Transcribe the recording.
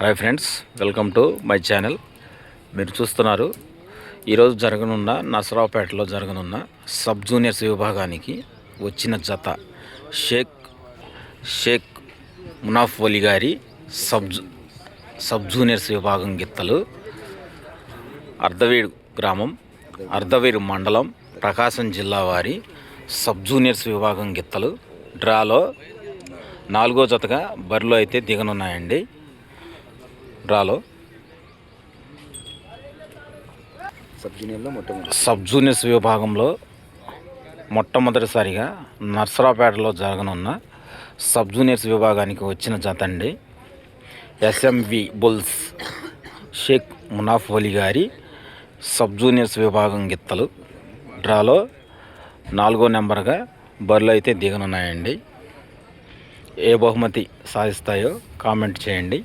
Hi friends welcome to my channel. మీరు చూస్తున్నారు ఈరోజు జరగనున్న నసరావుపేటలో జరగనున్న సబ్ జూనియర్స్ విభాగానికి వచ్చిన జత షేక్ షేక్ మునాఫ్ వలి గారి సబ్ జూ- సబ్ జూనియర్స్ విభాగం గిత్తలు అర్ధవీడు గ్రామం అర్ధవీరు మండలం ప్రకాశం జిల్లా వారి సబ్ జూనియర్స్ విభాగం గిత్తలు. డ్రాలో నాలుగో జతగా బరిలో అయితే దిగనున్నాయండి. డ్రాలో సబ్ జూనియర్లో మొట్టమొదటి. సబ్ జూనియర్స్ విభాగంలో మొట్టమొదటిసారిగా నర్సరావుపేటలో జరగనున్న సబ్ జూనియర్స్ విభాగానికి వచ్చిన జత అండి ఎస్ఎంవి బుల్స్ షేక్ మునాఫ్ వలి గారి సబ్ జూనియర్స్ విభాగం గిత్తలు. డ్రాలో నాలుగో నెంబర్గా బరిలో అయితే దిగనున్నాయండి. ఏ బహుమతి సాధిస్తాయో కామెంట్ చేయండి.